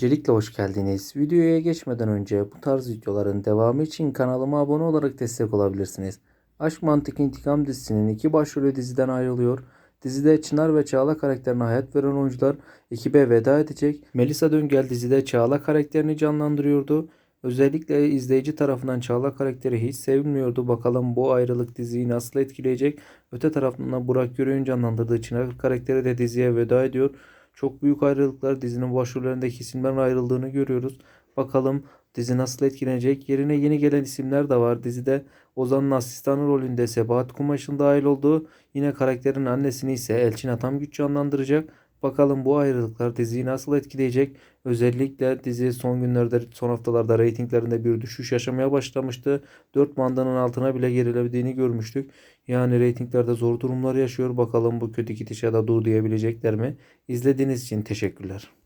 Öncelikle hoş geldiniz. Videoya geçmeden önce bu tarz videoların devamı için kanalıma abone olarak destek olabilirsiniz. Aşk Mantık İntikam dizisinin iki başrolü diziden ayrılıyor. Dizide Çınar ve Çağla karakterine hayat veren oyuncular ekibe veda edecek. Melisa Döngel dizide Çağla karakterini canlandırıyordu. Özellikle izleyici tarafından Çağla karakteri hiç sevilmiyordu. Bakalım bu ayrılık diziyi nasıl etkileyecek? Öte taraftan da Burak Görü'nün canlandırdığı Çınar karakteri de diziye veda ediyor. Çok büyük ayrılıklar dizinin başrollerindeki isimlerin ayrıldığını görüyoruz. Bakalım dizi nasıl etkilenecek? Yerine yeni gelen isimler de var. Dizide Ozan'ın asistanı rolünde Sebahat Kumaş'ın dahil olduğu yine karakterin annesini ise Elçin Atamgüç canlandıracak. Bakalım bu ayrılıklar diziyi nasıl etkileyecek? Özellikle dizi son günlerde, son haftalarda reytinglerinde bir düşüş yaşamaya başlamıştı. 4 mandanın altına bile gerilebildiğini görmüştük. Yani reytinglerde zor durumlar yaşıyor. Bakalım bu kötü gidişe de dur diyebilecekler mi? İzlediğiniz için teşekkürler.